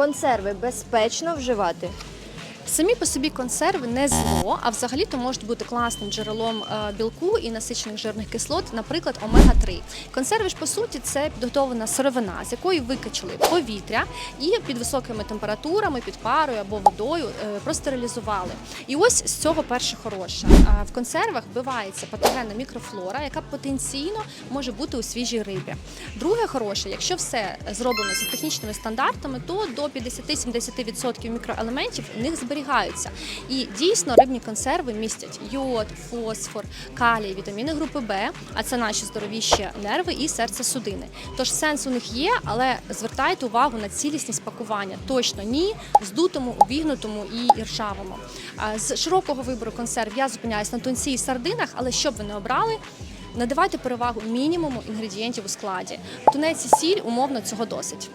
консерви безпечно вживати? Самі по собі консерви не зло, а взагалі-то можуть бути класним джерелом е, білку і насичених жирних кислот, наприклад, омега-3. Консерви ж по суті це підготовлена сировина, з якої викачали повітря і під високими температурами, під парою або водою е, простерилізували. І ось з цього перше хороше. В консервах вбивається патогенна мікрофлора, яка потенційно може бути у свіжій рибі. Друге хороше, якщо все зроблено за технічними стандартами, то до 50-70% мікроелементів в них зберігаються. І дійсно рибні консерви містять йод, фосфор, калій, вітаміни групи Б, а це наші здоровіші нерви і серце-судини. Тож сенс у них є, але звертайте увагу на цілісність пакування. Точно ні, здутому, обігнутому і іршавому. З широкого вибору консерв я зупиняюсь на тунці і сардинах, але щоб ви не обрали. Надавайте перевагу мінімуму інгредієнтів у складі. Тунець і сіль умовно цього досить.